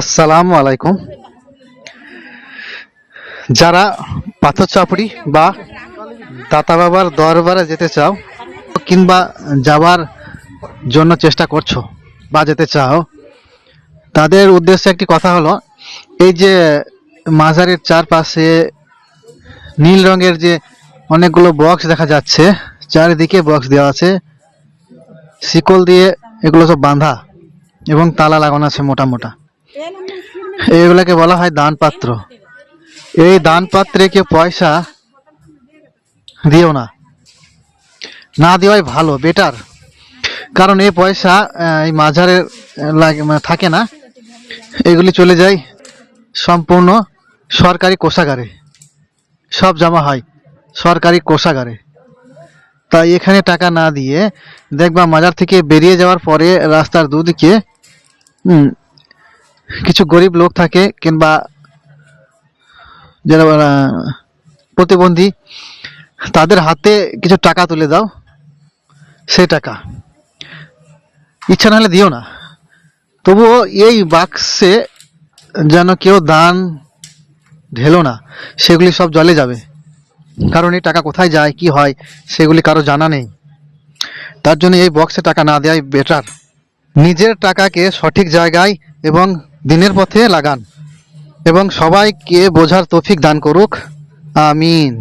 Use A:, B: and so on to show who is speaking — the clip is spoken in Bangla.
A: আসসালামু আলাইকুম। যারা পাথর চাপড়ি বা দাতা বাবার দরবারে যেতে চাও কিংবা যাবার জন্য চেষ্টা করছ বা যেতে চাও, তাদের উদ্দেশ্যে একটি কথা হলো, এই যে মাজারের চারপাশে নীল রঙের যে অনেকগুলো বক্স দেখা যাচ্ছে, চারিদিকে বক্স দেওয়া আছে, শিকল দিয়ে এগুলো সব বাঁধা এবং তালা লাগানো আছে মোটা মোটা। এইগুলাকে বলা হয় দান পাত্র এই দান পাত্রে কেউ পয়সা দিও না। না দেওয়াই ভালো বেটার কারণ এই পয়সা এই মাঝারে লাগে মানে থাকে না, এগুলি চলে যায় সম্পূর্ণ সরকারি কোষাগারে। সব জমা হয় সরকারি কোষাগারে। তাই এখানে টাকা না দিয়ে দেখবা মাজার থেকে বেরিয়ে যাওয়ার পরে রাস্তার দুদিকে কিছু গরিব লোক থাকে কিংবা যারা প্রতিবন্ধী, তাদের হাতে কিছু টাকা তুলে দাও, সে টাকা। ইচ্ছা না হলে দিও না। তবুও এই বাক্সে যেন কেউ দান ঢেলো না, সেগুলি সব জলে যাবে। কারণ এই টাকা কোথায় যায়, কি হয়, সেগুলি কারও জানা নেই। তার জন্য এই বক্সে টাকা না দেওয়াই বেটার নিজের টাকাকে সঠিক জায়গায় এবং দিনের পথে লাগান এবং সবাইকে বোঝার তৌফিক দান করুক। আমিন।